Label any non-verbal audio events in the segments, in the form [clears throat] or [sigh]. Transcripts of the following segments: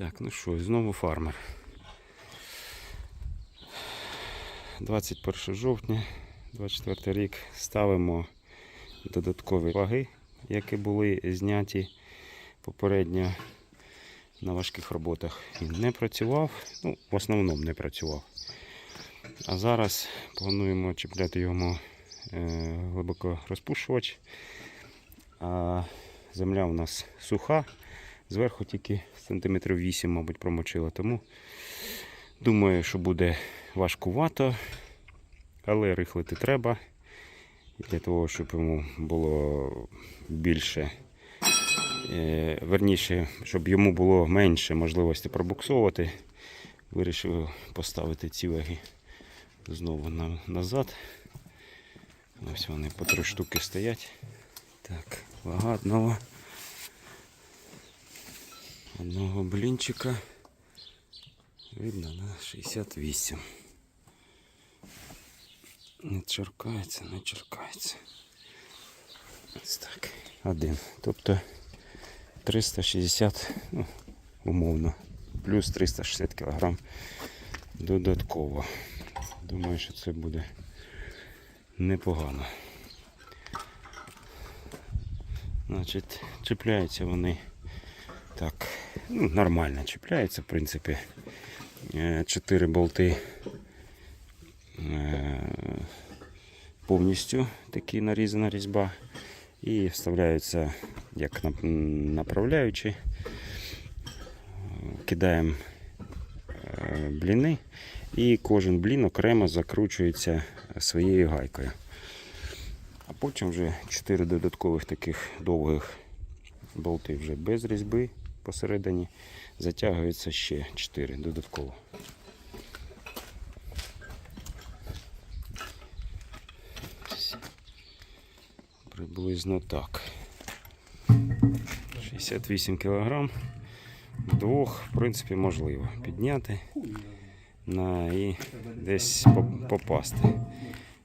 Так, ну що, знову фармер. 21 жовтня, 24 рік ставимо додаткові ваги, які були зняті попередньо на важких роботах. Він не працював, ну, в основному не працював. А зараз плануємо чіпляти йому е, глибоко розпушувач. А земля у нас суха, зверху тільки сантиметрів 8, мабуть, промочила. Тому думаю, що буде важкувато, але рихлити треба. Для того, щоб йому було більше, е, верніше, щоб йому було менше можливості пробуксовувати, вирішив поставити ці ваги знову на, назад. Ось вони по три штуки стоять. Так, вага одного. Одного блінчика. Видно на 68. Не черкається, не черкається. Ось так. Один. Тобто 360, ну, умовно, плюс 360 кг додатково. Думаю, що це буде непогано. Значить, чіпляються вони так, ну, нормально чіпляються, в принципі. Е, Чотири болти е, повністю такі нарізана різьба. І вставляються як нап- направляючі. Е, Кидаємо бліни, і кожен блін окремо закручується своєю гайкою. А потім вже 4 додаткових таких довгих болти вже без різьби посередині. Затягується ще 4 додатково. Приблизно так. 68 кг. Вдвох, в принципі, можливо підняти на і десь попасти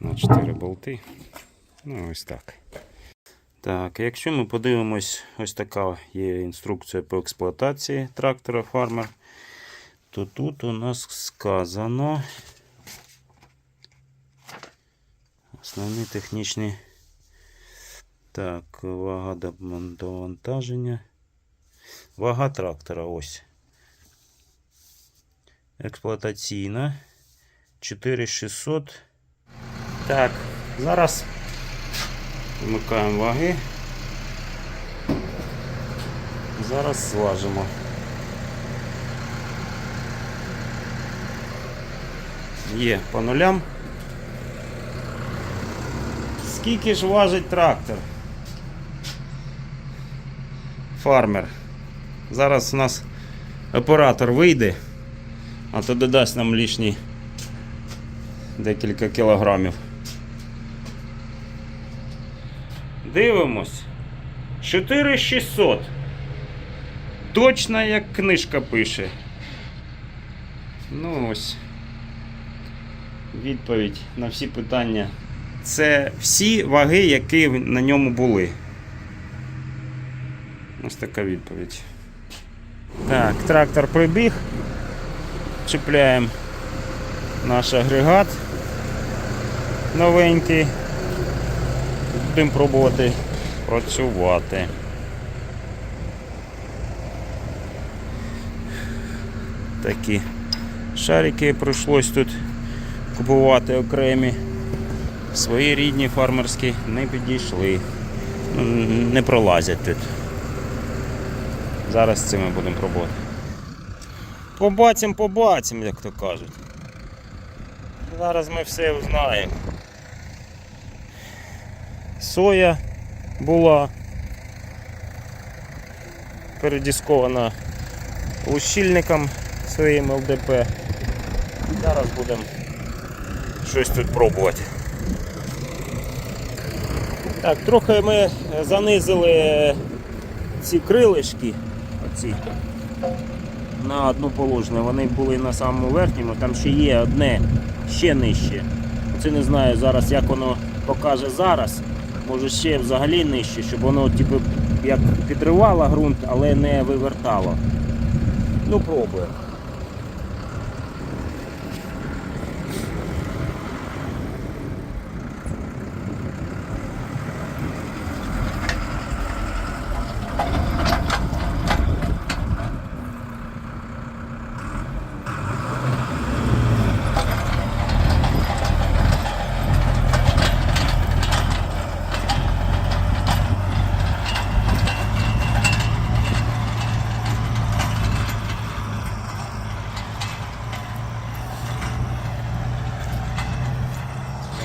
на 4 болти. Ну, ось так. Так, якщо ми подивимось, ось така є інструкція по експлуатації трактора Farmer, то тут у нас сказано основні технічні. Так, вага довантаження. Вага трактора ось. Експлуатаційна 4600. Так, зараз Вмикаємо ваги. Зараз зважимо. Є по нулям. Скільки ж важить трактор? Фармер. Зараз у нас оператор вийде, а то додасть нам лишні декілька кілограмів. Дивимось. 4600. Точно як книжка пише. Ну ось. Відповідь на всі питання. Це всі ваги, які на ньому були. Ось така відповідь. Так, трактор прибіг. Чіпляємо наш агрегат новенький. Будемо пробувати працювати. Такі шарики прийшлось тут купувати окремі. Свої рідні фармерські не підійшли. Ну, Не пролазять тут. Зараз цими будемо пробувати. Побачимо, побачимо, як то кажуть. Зараз ми все узнаємо соя була передіскована ущільником своїм ЛДП. Зараз будемо щось тут пробувати. Так, трохи ми занизили ці крилишки, оці, на одну положення. Вони були на самому верхньому, там ще є одне ще нижче. Це не знаю зараз, як воно покаже зараз. Може ще взагалі нижче, щоб воно типу, як підривало ґрунт, але не вивертало. Ну, пробуємо.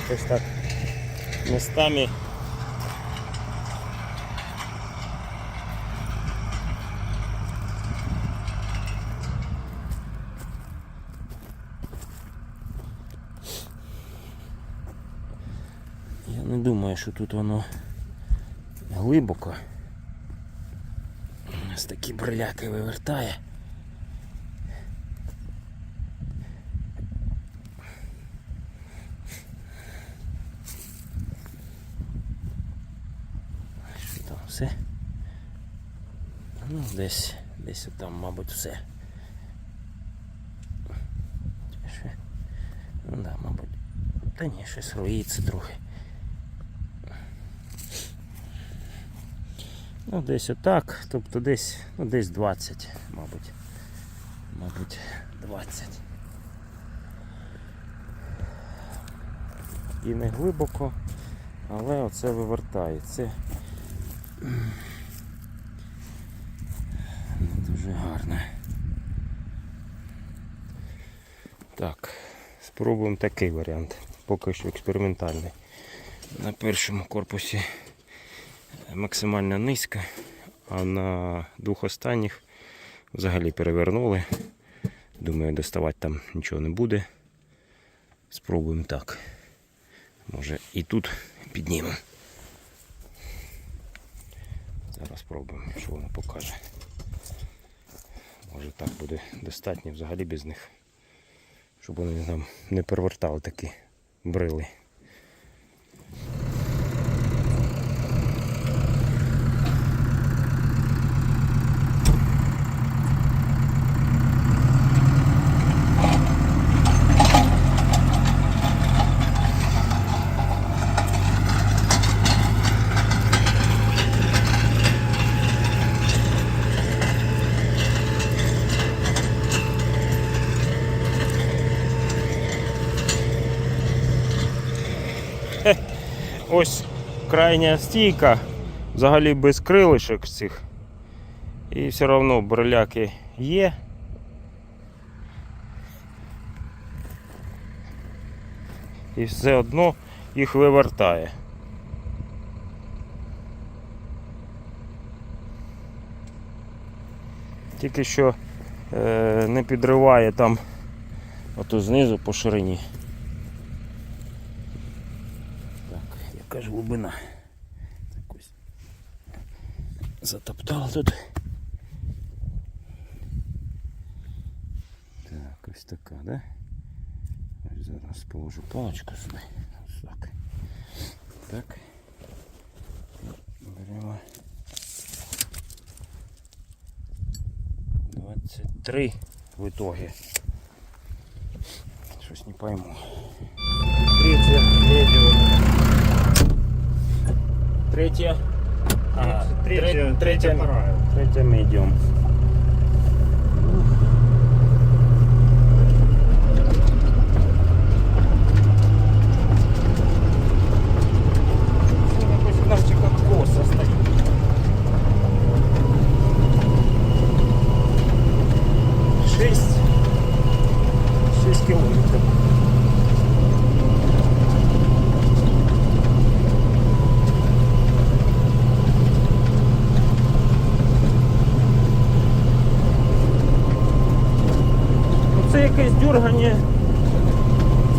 Якось так містами. Я не думаю, що тут воно глибоко. У нас такі бриляки вивертає. Що там все? Ну, десь, десь там, мабуть, все. Ще? Ну да, мабуть. Та ні, щось роїться трохи. Ну, десь отак, тобто десь, ну, десь 20, мабуть. Мабуть, 20. І не глибоко, але оце вивертає. Це не дуже гарно. Так, спробуємо такий варіант. Поки що експериментальний. На першому корпусі максимально низько, а на двох останніх взагалі перевернули. Думаю, доставати там нічого не буде. Спробуємо так. Може і тут піднімемо. Зараз спробуємо, що воно покаже. Може так буде достатньо взагалі без них. Щоб вони нам не перевертали такі брили. Ось крайня стійка, взагалі без крилишок цих. І все одно бриляки є. І все одно їх вивертає. Тільки що е, не підриває там ото знизу по ширині. Глибина? Так ось. Затоптало тут. Так, ось така, да? Ось зараз положу паличку сюди. Ось так. Так. Беремо. 23 в итоге. Щось не пойму. Третья. третья, третья, третья, третья, третья медіум. Якось вона ще як коса стоїть. Шесть. Шесть кілометрів. Ну, Це якесь дюргання.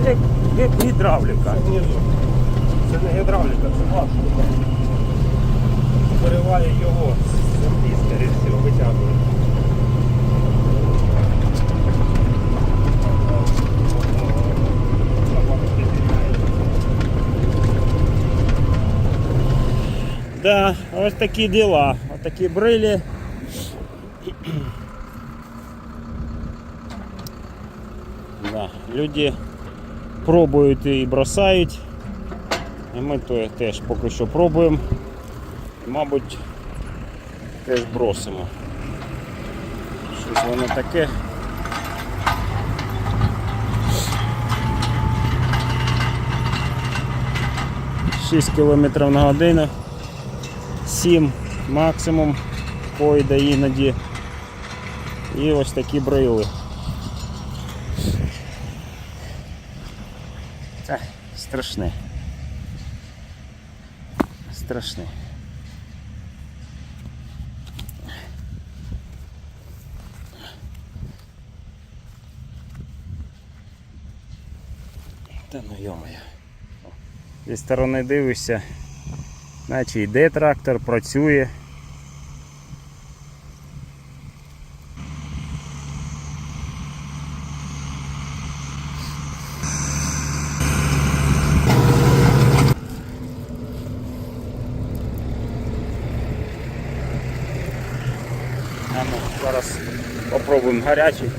Це як, гідравліка. Це не гідравліка, це ваш. Вириває його з землі, скоріше всього, витягує. Да, ось такі діла. Ось такі брилі. Да. Люди пробують і бросають. І ми то теж поки що пробуємо. І, мабуть, теж бросимо. Щось воно таке. Шість кілометрів на годину. 7 максимум пойде іноді. І ось такі брили. Це страшне. Страшне. Та ну йомаю. Зі сторони дивишся, наче йде трактор, працює. А ну, зараз попробуємо гарячий.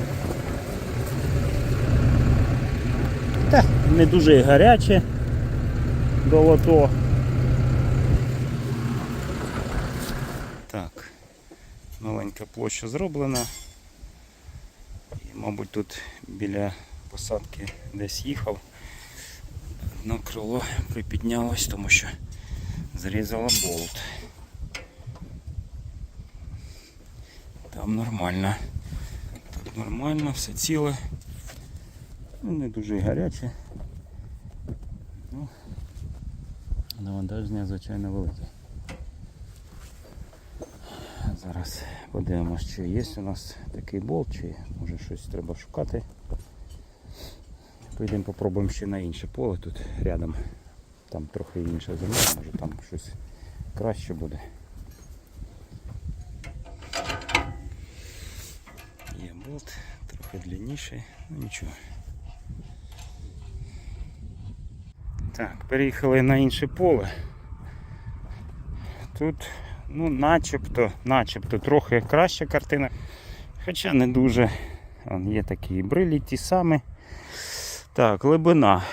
Та, не дуже гаряче до лото. Так, маленька площа зроблена. І, мабуть, тут біля посадки десь їхав. Одно крило припіднялось, тому що зрізало болт. Там нормально. Нормально, все ціле. Ну, не дуже гаряче. Ну, навантаження, звичайно, велике. Зараз подивимось, чи є у нас такий болт, чи може щось треба шукати. Поїдемо попробуємо ще на інше поле тут рядом. Там трохи інша земля, може там щось краще буде. Є трохи длинніший, ну нічого. Так, переїхали на інше поле. Тут, ну, начебто, начебто трохи краща картина. Хоча не дуже. Вон є такі брилі ті самі. Так, глибина.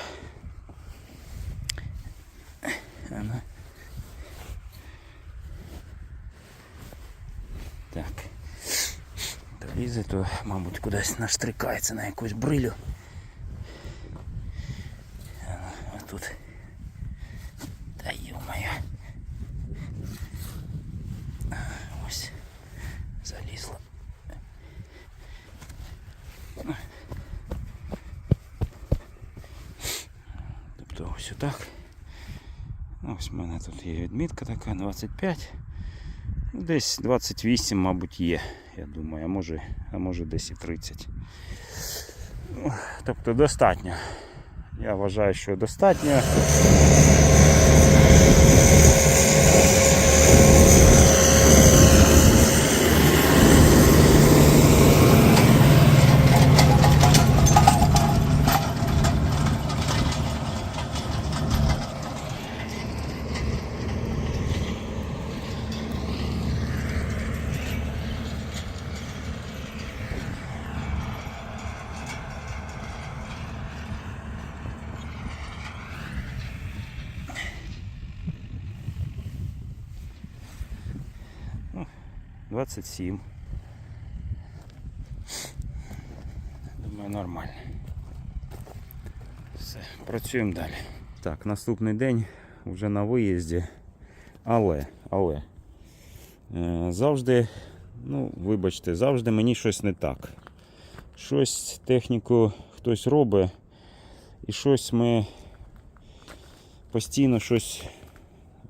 Так. Долізе, то, мабуть, кудись наштрикається на якусь брилю. А тут. Та йо-моє. Ось. Залізла. Тобто ось отак. Ну, Ось в мене тут є відмітка така 25. Ну, Десь 28, мабуть, є, Я думаю, а може, а може десь і 30. Ну, Тобто достатньо. Я вважаю, що достатньо. 27. Думаю, нормально. Все, працюємо далі. Так, наступний день вже на виїзді. Але, але. Завжди, ну, вибачте, завжди мені щось не так. Щось техніку хтось робить, і щось ми постійно щось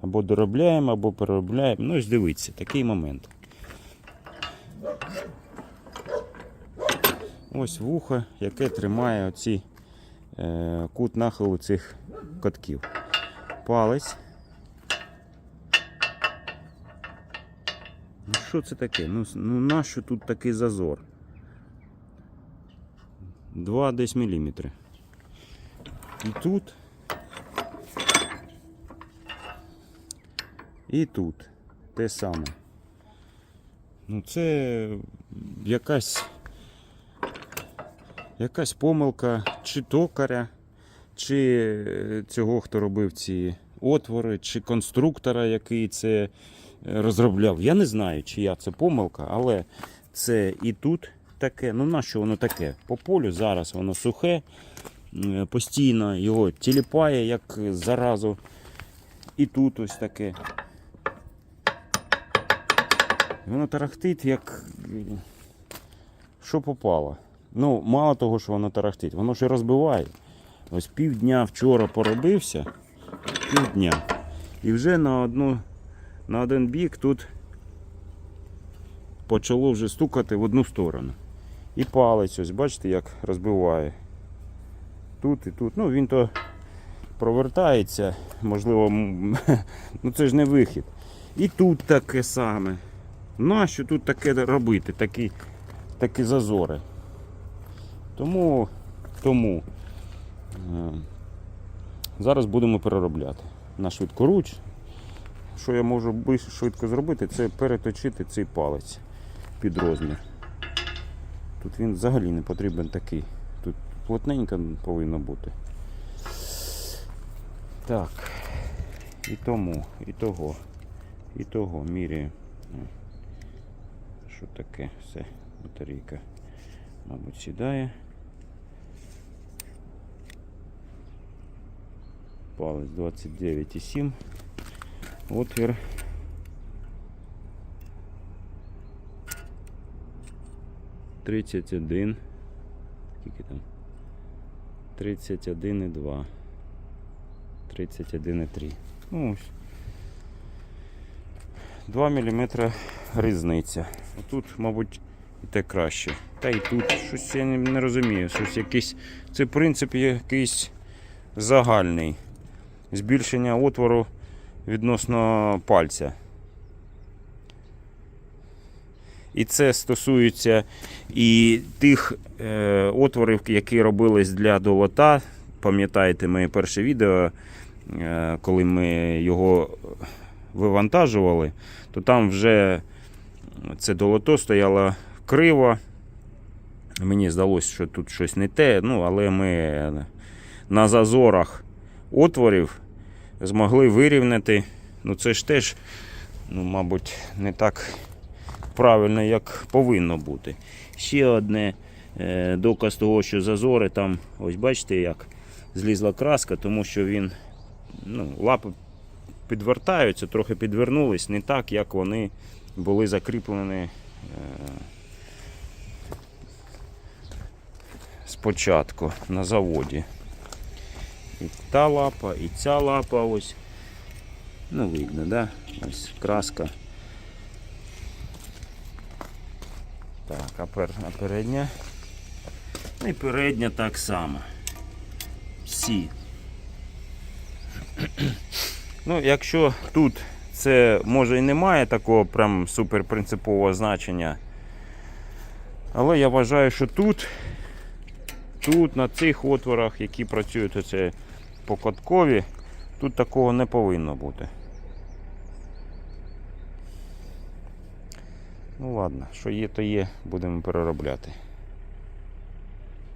або доробляємо, або переробляємо. Ну, ось дивіться, такий момент. Ось вухо, яке тримає оці е, кут нахилу цих котків. Палець. Ну що це таке? Ну, ну нащо тут такий зазор? Два десь міліметри. І тут. І тут те саме. Ну це якась якась помилка чи токаря, чи е, цього, хто робив ці отвори, чи конструктора, який це е, розробляв. Я не знаю, чия це помилка, але це і тут таке. Ну нащо воно таке? По полю зараз воно сухе, постійно його тіліпає, як заразу. І тут ось таке. Воно тарахтить, як що попало. Ну, мало того, що воно тарахтить, воно і розбиває. Ось півдня вчора поробився, півдня. І вже на одну, на один бік тут почало вже стукати в одну сторону. І палець, ось бачите, як розбиває. Тут і тут. Ну, він то провертається, можливо, [laughs] ну це ж не вихід. І тут таке саме. Нащо тут таке робити, такі, такі зазори? Тому, тому е, зараз будемо переробляти на швидкоруч. Що я можу швидко зробити, це переточити цей палець під розмір. Тут він взагалі не потрібен такий. Тут плотненько повинно бути. Так. І тому, і того, і того міряємо. Що таке? Все, батарейка, мабуть, сідає. Палець 29,7. Отвір. Тридцять один. Скільки там? Тридцять один і два. Тридцять один і три. Ну ось. 2 мм різниця. Тут, мабуть, і те краще. Та і тут щось я не розумію. Щось якийсь, це принцип якийсь загальний. Збільшення отвору відносно пальця. І це стосується і тих е, отворів, які робились для долота. Пам'ятаєте моє перше відео, е, коли ми його вивантажували, то там вже це долото стояло криво. Мені здалося, що тут щось не те, ну, але ми на зазорах отворів змогли вирівняти. Ну це ж теж, ну, мабуть, не так правильно, як повинно бути. Ще одне е, доказ того, що зазори там, ось бачите, як злізла краска, тому що він ну, лапи підвертаються, трохи підвернулись, не так, як вони були закріплені е, спочатку на заводі. І та лапа, і ця лапа ось. Ну, видно, да? Ось краска. Так, а, пер, а передня? Ну і передня так само. Всі. [clears throat] Ну, якщо тут це може і немає такого прям суперпринципового значення. Але я вважаю, що тут, тут, на цих отворах, які працюють оце покоткові, тут такого не повинно бути. Ну ладно, що є, то є, будемо переробляти.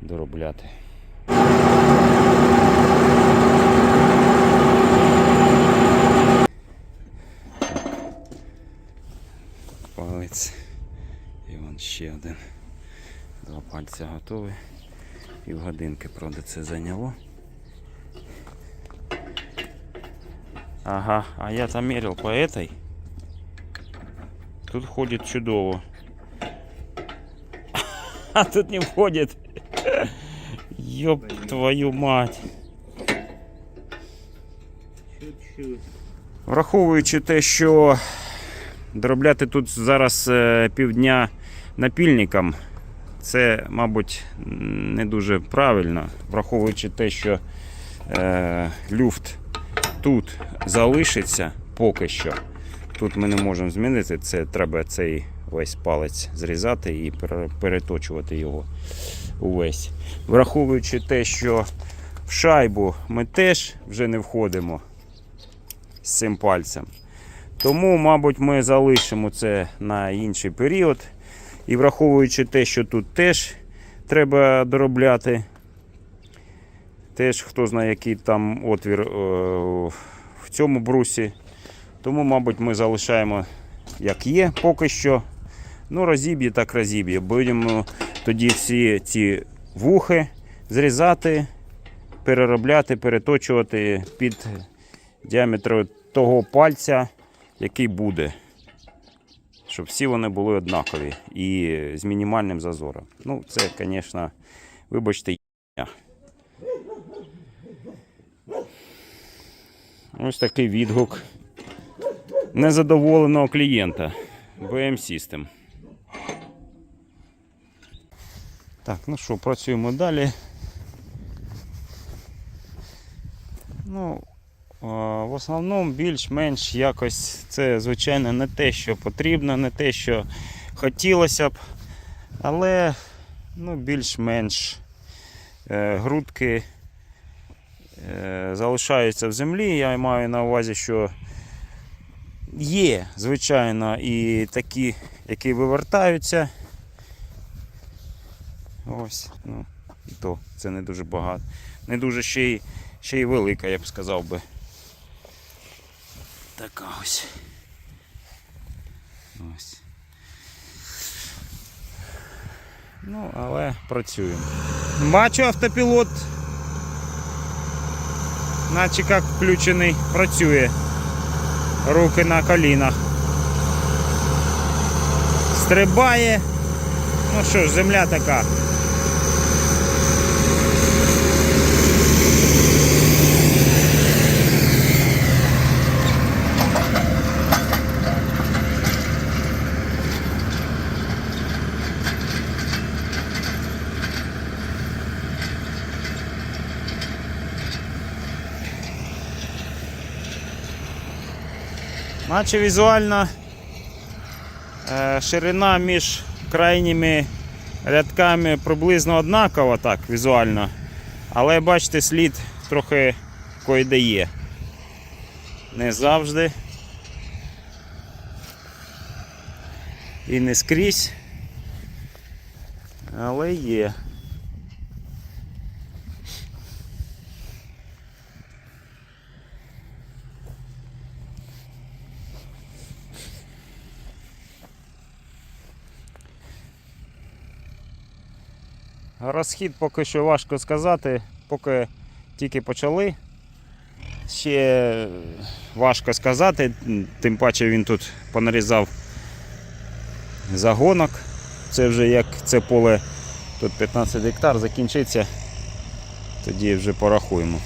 Доробляти. Палець. І вон ще один. Два пальця готові. І в годинки, правда, це зайняло. Ага, а я там мерил по этой. Тут ходит чудово. [laughs] А тут не входит. Ёб твою мать. Враховуючи те, що доробляти тут зараз е, півдня напільником, це, мабуть, не дуже правильно, враховуючи те, що е, люфт тут залишиться поки що. Тут ми не можемо змінити, це треба цей весь палець зрізати і переточувати його увесь. Враховуючи те, що в шайбу ми теж вже не входимо з цим пальцем. Тому, мабуть, ми залишимо це на інший період. І враховуючи те, що тут теж треба доробляти. Теж хто знає, який там отвір е, в цьому брусі. Тому, мабуть, ми залишаємо як є поки що. Ну, розіб'є так розіб'є. Будемо тоді всі ці вухи зрізати, переробляти, переточувати під діаметр того пальця, який буде. Щоб всі вони були однакові і з мінімальним зазором. Ну, це, звісно, вибачте. Ось такий відгук незадоволеного клієнта BM System. Так, ну що, працюємо далі. Ну, в основному більш-менш якось це, звичайно, не те, що потрібно, не те, що хотілося б, але ну, більш-менш е, грудки е, залишаються в землі. Я маю на увазі, що є, звичайно, і такі, які вивертаються. Ось, ну, і то це не дуже багато. Не дуже ще й, ще й велика, я б сказав би. Така ось. Ось. Ну, але працюємо. Бачу автопілот. Наче як включений, працює. Руки на колінах. Стрибає. Ну що ж, земля така. Наче візуально е, ширина між крайніми рядками приблизно однакова так візуально. Але бачите, слід трохи койде є. Не завжди. І не скрізь. Але є. Розхід поки що важко сказати, поки тільки почали. Ще важко сказати, тим паче він тут понарізав загонок. Це вже як це поле тут 15 гектар закінчиться, тоді вже порахуємо.